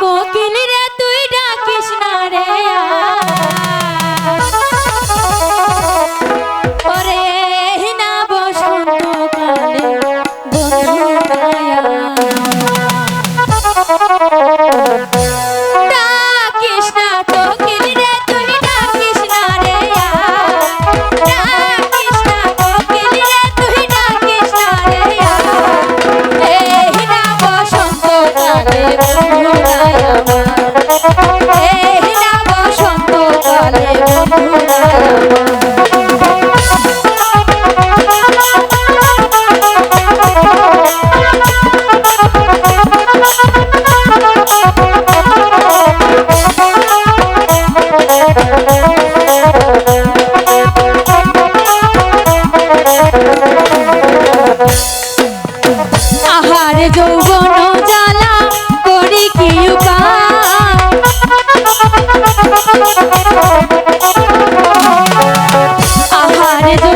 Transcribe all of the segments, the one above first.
কোকিল রে 대전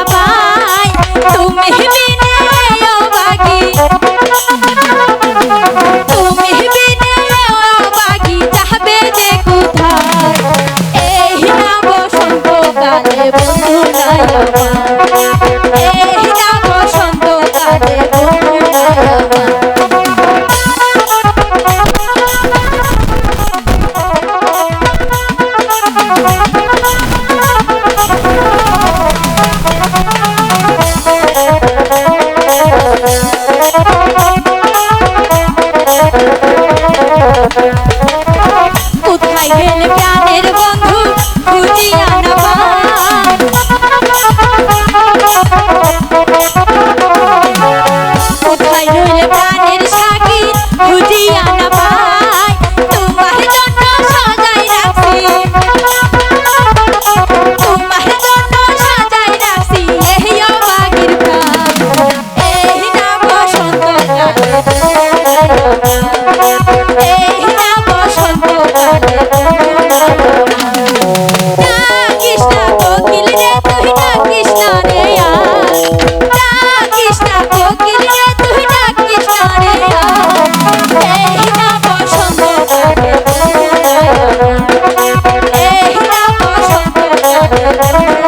বন্ধু নাই Thank you.